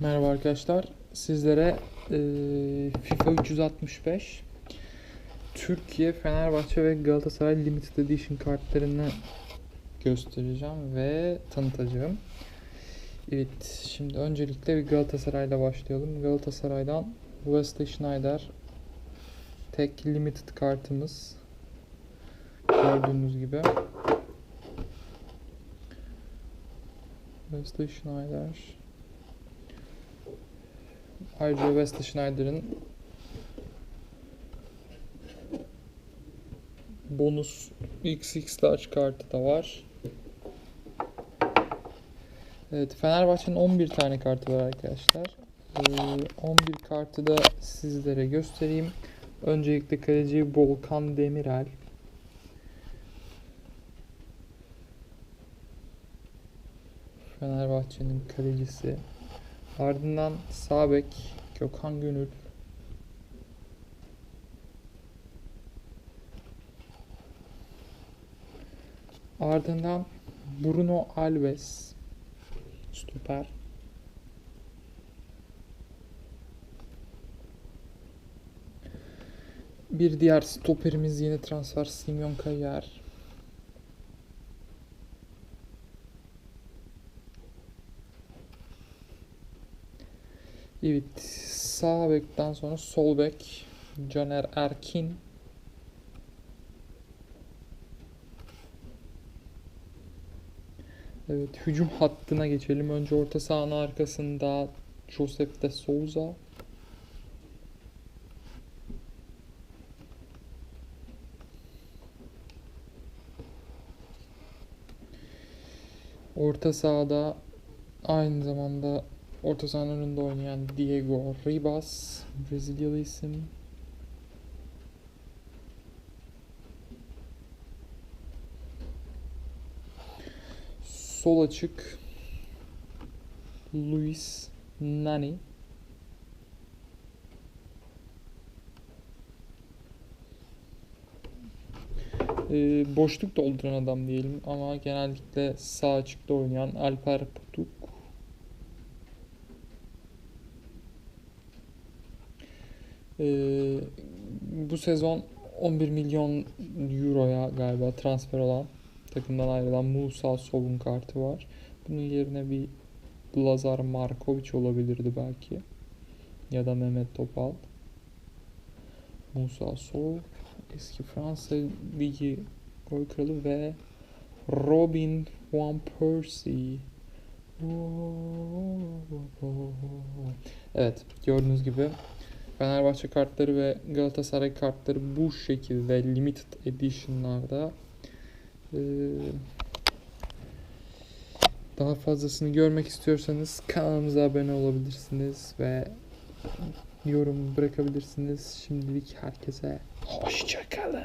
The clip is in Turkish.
Merhaba arkadaşlar. Sizlere eee, FIFA 365 Türkiye, Fenerbahçe ve Galatasaray Limited Edition kartlarını göstereceğim ve tanıtacağım. Evet, şimdi öncelikle bir Galatasaray'la başlayalım. Galatasaray'dan Wesley Schneider tek limited kartımız. Gördüğünüz gibi. Wesley Schneider. Ayrıca Wesley Schneider'ın bonus XX large kartı da var. Evet, Fenerbahçe'nin 11 tane kartı var arkadaşlar. Ee, 11 kartı da sizlere göstereyim. Öncelikle kaleci Volkan Demirel. Fenerbahçe'nin kalecisi. Ardından sağ bek Gökhan Gönül. Ardından Bruno Alves. Stoper. Bir diğer stoperimiz yeni transfer Simon Kayar. Evet, sağ bekten sonra sol bek Caner Erkin. Evet, hücum hattına geçelim. Önce orta sahanın arkasında Josep de Souza. Orta sahada aynı zamanda orta sahanın oynayan Diego Ribas, Brezilyalı isim. Sol açık Luis Nani. Ee, boşluk dolduran adam diyelim ama genellikle sağ açıkta oynayan Alper Putuk. Ee, bu sezon 11 milyon euroya galiba transfer olan takımdan ayrılan Musa Sol'un kartı var. Bunun yerine bir Lazar Markovic olabilirdi belki. Ya da Mehmet Topal. Musa Sol eski Fransa Ligi gol kralı ve Robin Van Persie. Evet gördüğünüz gibi Fenerbahçe kartları ve Galatasaray kartları bu şekilde limited edition'larda daha fazlasını görmek istiyorsanız kanalımıza abone olabilirsiniz ve yorum bırakabilirsiniz. Şimdilik herkese hoşçakalın.